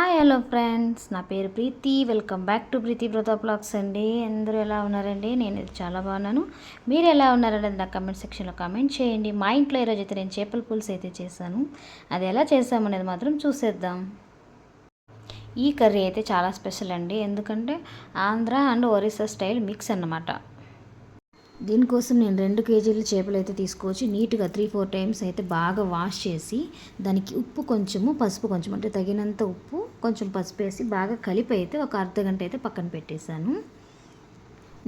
Hi hello friends. నా పేరు Preethi. Welcome back to Preethi బ్రత blogs అండి. అందరూ ఎలా ఉన్నారండి? నేను చాలా బాగున్నాను. మీరు ఎలా ఉన్నారనేది నా కమెంట్ సెక్షన్లో కామెంట్ చేయండి. మా ఇంట్లో ఈరోజు అయితే నేను చేపల పులుసు అయితే చేశాను. అది ఎలా చేసామనేది మాత్రం చూసేద్దాం. ఈ కర్రీ అయితే చాలా స్పెషల్ అండి. ఎందుకంటే Andhra and Orissa style mix అన్నమాట. దీనికోసం నేను రెండు కేజీల చేపలు అయితే తీసుకొచ్చి నీట్గా త్రీ ఫోర్ టైమ్స్ అయితే బాగా వాష్ చేసి దానికి ఉప్పు కొంచెము పసుపు కొంచెం అంటే తగినంత ఉప్పు కొంచెం పసుపు వేసి బాగా కలిపి అయితే ఒక అర్ధ గంట అయితే పక్కన పెట్టేశాను.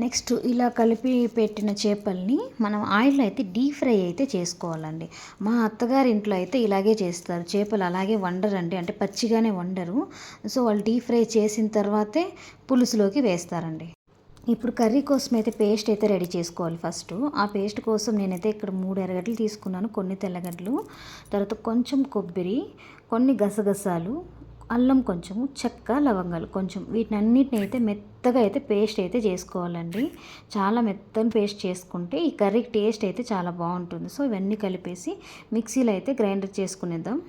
నెక్స్ట్ ఇలా కలిపి పెట్టిన చేపల్ని మనం ఆయిల్లో అయితే డీప్ ఫ్రై అయితే చేసుకోవాలండి. మా అత్తగారి ఇంట్లో అయితే ఇలాగే చేస్తారు. చేపలు అలాగే వండరండి. అంటే పచ్చిగానే వండరు. సో వాళ్ళు డీప్ ఫ్రై చేసిన తర్వాతే పులుసులోకి వేస్తారండి. ఇప్పుడు కర్రీ కోసం అయితే పేస్ట్ అయితే రెడీ చేసుకోవాలి ఫస్ట్. ఆ పేస్ట్ కోసం నేనైతే ఇక్కడ మూడు ఎర్రగడ్డలు తీసుకున్నాను కొన్ని తెల్లగడ్డలు తర్వాత కొంచెం కొబ్బరి కొన్ని గసగసాలు అల్లం కొంచెం చెక్క లవంగాలు కొంచెం. వీటిని అన్నిటిని అయితే మెత్తగా అయితే పేస్ట్ అయితే చేసుకోవాలండి. చాలా మెత్తని పేస్ట్ చేసుకుంటే ఈ కర్రీకి టేస్ట్ అయితే చాలా బాగుంటుంది. సో ఇవన్నీ కలిపేసి మిక్సీలో అయితే గ్రైండర్ చేసుకునేద్దాం.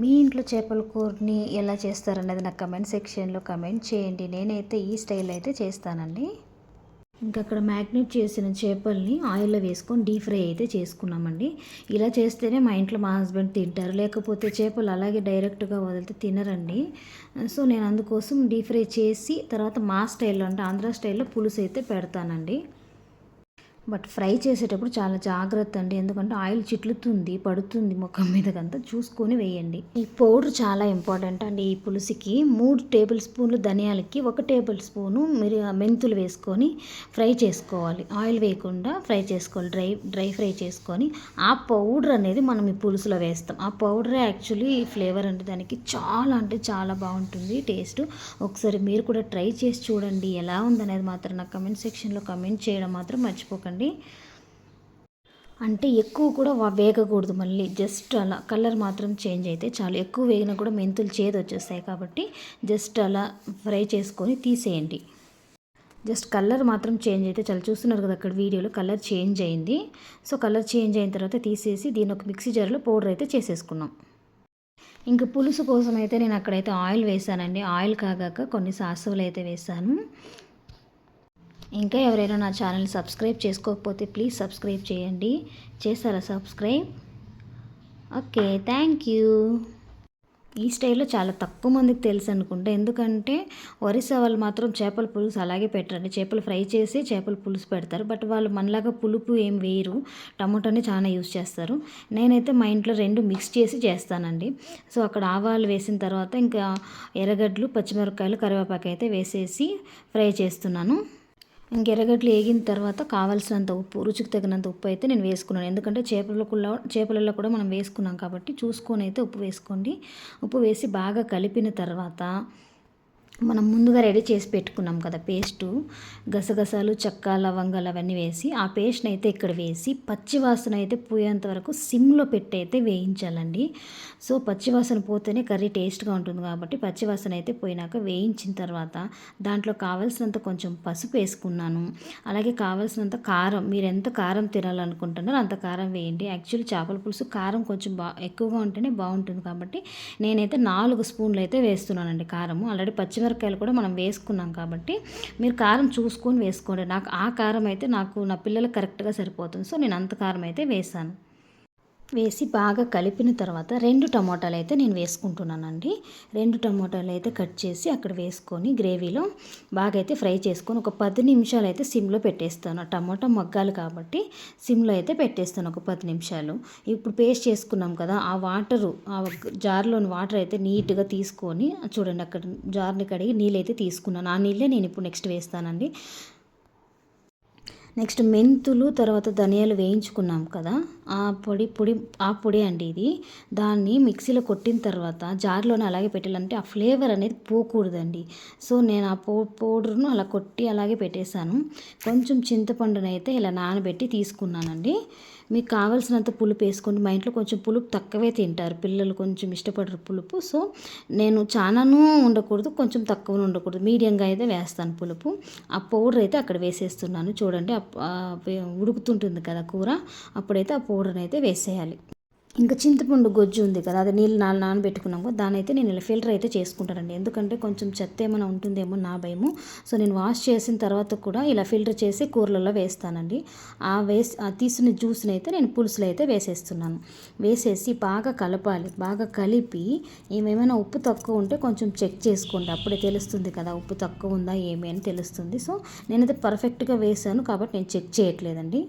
మీ ఇంట్లో చేపల కూరని ఎలా చేస్తారనేది నాకు కమెంట్ సెక్షన్లో కమెంట్ చేయండి. నేనైతే ఈ స్టైల్ అయితే చేస్తానండి. ఇంకా అక్కడ మ్యాగ్నెట్ చేసిన చేపల్ని ఆయిల్లో వేసుకొని డీప్ ఫ్రై అయితే చేసుకున్నామండి. ఇలా చేస్తేనే మా ఇంట్లో మా హస్బెండ్ తింటారు. లేకపోతే చేపలు అలాగే డైరెక్ట్గా వదిలితే తినరండి. సో నేను అందుకోసం డీప్ ఫ్రై చేసి తర్వాత మా స్టైల్లో అంటే ఆంధ్ర స్టైల్లో పులుసు అయితే పెడతానండి. బట్ ఫ్రై చేసేటప్పుడు చాలా జాగ్రత్త అండి. ఎందుకంటే ఆయిల్ చిట్లుతుంది పడుతుంది ముఖం మీదకంతా. చూసుకొని వేయండి. ఈ పౌడర్ చాలా ఇంపార్టెంట్ అండి ఈ పులుసుకి. మూడు టేబుల్ స్పూన్లు ధనియాలకి ఒక టేబుల్ స్పూను మీరు మెంతులు వేసుకొని ఫ్రై చేసుకోవాలి. ఆయిల్ వేయకుండా ఫ్రై చేసుకోవాలి. డ్రై డ్రై ఫ్రై చేసుకొని. ఆ పౌడర్ అనేది మనం ఈ పులుసులో వేస్తాం. ఆ పౌడరే యాక్చువల్లీ ఫ్లేవర్ అంటే దానికి చాలా అంటే చాలా బాగుంటుంది టేస్ట్. ఒకసారి మీరు కూడా ట్రై చేసి చూడండి. ఎలా ఉందనేది మాత్రం నాకు కమెంట్ సెక్షన్లో కమెంట్ చేయడం మాత్రం మర్చిపోకండి. చేసుకోండి అంటే ఎక్కువ కూడా వేగకూడదు మళ్ళీ. జస్ట్ అలా కలర్ మాత్రం చేంజ్ అయితే చాలు. ఎక్కువ వేగినా కూడా మెంతులు చేదు వచ్చేస్తాయి కాబట్టి జస్ట్ అలా ఫ్రై చేసుకొని తీసేయండి. జస్ట్ కలర్ మాత్రం చేంజ్ అయితే చాలా. చూస్తున్నారు కదా అక్కడ వీడియోలో కలర్ చేంజ్ అయింది. సో కలర్ చేంజ్ అయిన తర్వాత తీసేసి దీని ఒక మిక్సీ జార్లో పౌడర్ అయితే చేసేసుకున్నాం. ఇంకా పులుసు కోసం అయితే నేను అక్కడైతే ఆయిల్ వేసానండి. ఆయిల్ కాగాక కొన్ని సాసువులు అయితే వేసాను. ఇంకా ఎవరైనా నా ఛానల్ సబ్స్క్రైబ్ చేసుకోకపోతే ప్లీజ్ సబ్స్క్రైబ్ చేయండి. చేస్తారా సబ్స్క్రైబ్? Okay thank you. ఈ స్టైల్లో చాలా తక్కువ మందికి తెలుసు అనుకుంటా. ఎందుకంటే ఒరిస్సా వాళ్ళు మాత్రం చేపల పులుసు అలాగే పెట్టరండి. చేపలు ఫ్రై చేసి చేపల పులుసు పెడతారు. బట్ వాళ్ళు మనలాగా పులుపు ఏం వేయరు. టమాటోని చాలా యూస్ చేస్తారు. నేనైతే మా ఇంట్లో రెండు మిక్స్ చేసి చేస్తానండి. సో అక్కడ ఆవాలు వేసిన తర్వాత ఇంకా ఎర్రగడ్డలు పచ్చిమిరపకాయలు కరివేపాకు అయితే వేసేసి ఫ్రై చేస్తున్నాను. ఇంక వేగిన తర్వాత కావాల్సినంత ఉప్పు రుచికి తగినంత ఉప్పు అయితే నేను వేసుకున్నాను. ఎందుకంటే చేపల చేపలలో కూడా మనం వేసుకున్నాం కాబట్టి చూసుకొని అయితే ఉప్పు వేసుకోండి. ఉప్పు వేసి బాగా కలిపిన తర్వాత మనం ముందుగా రెడీ చేసి పెట్టుకున్నాం కదా పేస్టు. గసగసాలు చెక్క లవంగాలు అవన్నీ వేసి ఆ పేస్ట్ని అయితే ఇక్కడ వేసి పచ్చివాసన అయితే పోయేంత వరకు సిమ్లో పెట్టి అయితే వేయించాలండి. సో పచ్చివాసన పోతేనే కర్రీ టేస్ట్గా ఉంటుంది కాబట్టి పచ్చివాసన అయితే పోయినాక వేయించిన తర్వాత దాంట్లో కావాల్సినంత కొంచెం పసుపు వేసుకున్నాను. అలాగే కావాల్సినంత కారం మీరు ఎంత కారం తినాలనుకుంటున్నారో అంత కారం వేయండి. యాక్చువల్లీ చేపల పులుసు కారం కొంచెం బా ఎక్కువగా ఉంటేనే బాగుంటుంది కాబట్టి నేనైతే నాలుగు స్పూన్లు అయితే వేస్తున్నానండి కారము. ఆల్రెడీ పచ్చి పచ్చిమిరపకాయలు కూడా మనం వేసుకున్నాం కాబట్టి మీరు కారం చూసుకొని వేసుకోండి. నాకు ఆ కారం అయితే నాకు నా పిల్లలకు కరెక్ట్గా సరిపోతుంది. సో నేను అంత కారం అయితే వేసాను. వేసి బాగా కలిపిన తర్వాత రెండు టమోటాలు అయితే నేను వేసుకుంటున్నానండి. రెండు టమోటాలు అయితే కట్ చేసి అక్కడ వేసుకొని గ్రేవీలో బాగా అయితే ఫ్రై చేసుకొని ఒక పది నిమిషాలు అయితే సిమ్లో పెట్టేస్తాను. టమోటా మగ్గాలి కాబట్టి సిమ్లో అయితే పెట్టేస్తాను ఒక పది నిమిషాలు. ఇప్పుడు పేస్ట్ చేసుకున్నాం కదా ఆ వాటరు ఆ జార్లోని వాటర్ అయితే నీట్గా తీసుకొని చూడండి అక్కడ జార్ని కడిగి నీళ్ళు అయితే తీసుకున్నాను. ఆ నీళ్ళే నేను ఇప్పుడు నెక్స్ట్ వేస్తానండి. నెక్స్ట్ మెంతులు తర్వాత ధనియాలు వేయించుకున్నాం కదా ఆ పొడి పొడి ఆ పొడి అండి ఇది. దాన్ని మిక్సీలో కొట్టిన తర్వాత జార్లోనే అలాగే పెట్టాలంటే ఆ ఫ్లేవర్ అనేది పోకూడదండి. సో నేను ఆ పౌ పౌడర్ను అలా కొట్టి అలాగే పెట్టేశాను. కొంచెం చింతపండునైతే ఇలా నానబెట్టి తీసుకున్నానండి. మీకు కావాల్సినంత పులుపు వేసుకోండి. మా ఇంట్లో కొంచెం పులుపు తక్కువే తింటారు. పిల్లలు కొంచెం ఇష్టపడరు పులుపు. సో నేను చాలాను ఉండకూడదు కొంచెం తక్కువ ఉండకూడదు. మీడియంగా అయితే వేస్తాను పులుపు. ఆ పౌడర్ అయితే అక్కడ వేసేస్తున్నాను. చూడండి ఉడుకుతుంటుంది కదా కూర. అప్పుడైతే ఆ పౌడర్ని అయితే వేసేయాలి. ఇంకా చింతపండు గొజ్జు ఉంది కదా అది నీళ్ళు నాలుగు నానబెట్టుకున్నాము దాని అయితే నేను ఇలా ఫిల్టర్ అయితే చేసుకుంటానండి. ఎందుకంటే కొంచెం చెత్త ఏమైనా ఉంటుందేమో నా భయము. సో నేను వాష్ చేసిన తర్వాత కూడా ఇలా ఫిల్టర్ చేసి కూరలలో వేస్తానండి. ఆ వేసి ఆ తీసిన జ్యూస్ని అయితే నేను పులుసులో అయితే వేసేస్తున్నాను. వేసేసి బాగా కలపాలి. బాగా కలిపి ఏమేమైనా ఉప్పు తక్కువ ఉంటే కొంచెం చెక్ చేసుకోండి. అప్పుడే తెలుస్తుంది కదా ఉప్పు తక్కువ ఉందా ఏమి అని తెలుస్తుంది. సో నేనైతే పర్ఫెక్ట్గా వేసాను కాబట్టి నేను చెక్ చేయట్లేదండి.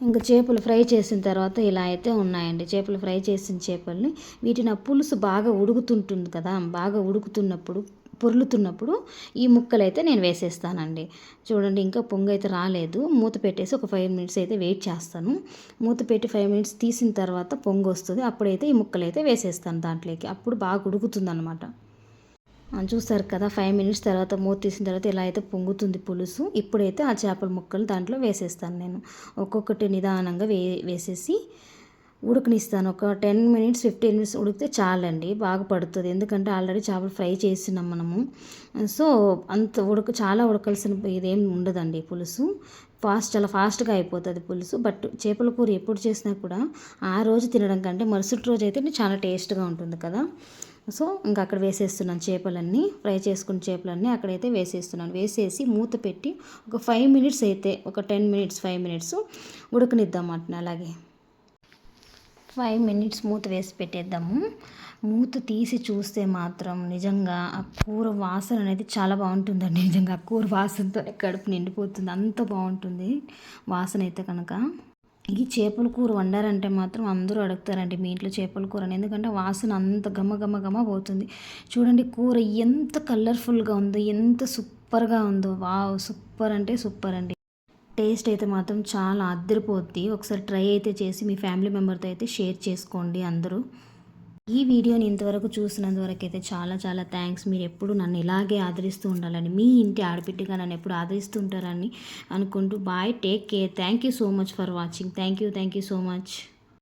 ఇంకా చేపలు ఫ్రై చేసిన తర్వాత ఇలా అయితే ఉన్నాయండి. చేపలు ఫ్రై చేసిన చేపల్ని వీటిని ఆ పులుసు బాగా ఉడుకుతుంటుంది కదా బాగా ఉడుకుతున్నప్పుడు పొర్లుతున్నప్పుడు ఈ ముక్కలు అయితే నేను వేసేస్తానండి. చూడండి ఇంకా పొంగు అయితే రాలేదు. మూత పెట్టేసి ఒక ఫైవ్ మినిట్స్ అయితే వెయిట్ చేస్తాను. మూత పెట్టి ఫైవ్ మినిట్స్ తీసిన తర్వాత పొంగు వస్తుంది. అప్పుడైతే ఈ ముక్కలు అయితే వేసేస్తాను దాంట్లోకి. అప్పుడు బాగా ఉడుకుతుంది అనమాట చూస్తారు కదా ఫైవ్ మినిట్స్ తర్వాత మూత తీసిన తర్వాత ఇలా అయితే పొంగుతుంది పులుసు ఇప్పుడైతే ఆ చేపల ముక్కలు దాంట్లో వేసేస్తాను నేను. ఒక్కొక్కటి నిదానంగా వే వేసేసి ఉడకనిస్తాను. ఒక టెన్ మినిట్స్ ఫిఫ్టీన్ మినిట్స్ ఉడికితే చాలండి బాగా పడుతుంది. ఎందుకంటే ఆల్రెడీ చేపలు ఫ్రై చేసినాం మనము. సో అంత ఉడక చాలా ఉడకాల్సిన ఇదేం ఉండదండి పులుసు. ఫాస్ట్ చాలా ఫాస్ట్గా అయిపోతుంది పులుసు. బట్ చేపల కూర ఎప్పుడు చేసినా కూడా ఆ రోజు తినడం కంటే మరుసటి రోజు అయితే చాలా టేస్ట్గా ఉంటుంది కదా. సో ఇంకా అక్కడ వేసేస్తున్నాను చేపలన్నీ ఫ్రై చేసుకున్న చేపలన్నీ అక్కడైతే వేసేస్తున్నాను. వేసేసి మూత పెట్టి ఒక ఫైవ్ మినిట్స్ అయితే ఒక టెన్ మినిట్స్ ఫైవ్ మినిట్స్ ఉడకనిద్దాం అట్లా అలాగే. ఫైవ్ మినిట్స్ మూత వేసి పెట్టేద్దాము. మూత తీసి చూస్తే మాత్రం నిజంగా ఆ కూర వాసన అనేది చాలా బాగుంటుందండి. నిజంగా ఆ కూర వాసనతో కడుపు నిండిపోతుంది. అంత బాగుంటుంది వాసన అయితే కనుక. ఈ చేపల కూర వండారంటే మాత్రం అందరూ అడుగుతారండి మీ ఇంట్లో చేపల కూర అని. ఎందుకంటే వాసన అంత గమ గమ గమ పోతుంది. చూడండి కూర ఎంత కలర్ఫుల్గా ఉందో ఎంత సూపర్గా ఉందో. వావ్ సూపర్ అంటే సూపర్ అండి. టేస్ట్ అయితే మాత్రం చాలా అద్దరిపోద్ది ఒకసారి ట్రై అయితే చేసి మీ ఫ్యామిలీ మెంబర్తో అయితే షేర్ చేసుకోండి అందరూ. ఈ వీడియోని ఇంతవరకు చూసినందువరకు అయితే చాలా చాలా థ్యాంక్స్ మీరు ఎప్పుడు నన్ను ఇలాగే ఆదరిస్తూ ఉండాలని మీ ఇంటి ఆడబిడ్డగా నన్ను ఎప్పుడు ఆదరిస్తూ ఉంటారని అనుకుంటూ bye take care thank you so much for watching thank you thank you so much